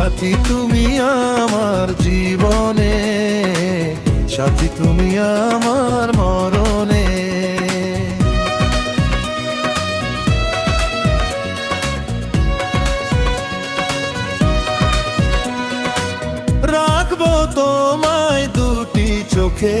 সাথী তুমি আমার জীবনে সাথী তুমি আমার মরণে। রাখব তোমায় দুটি চোখে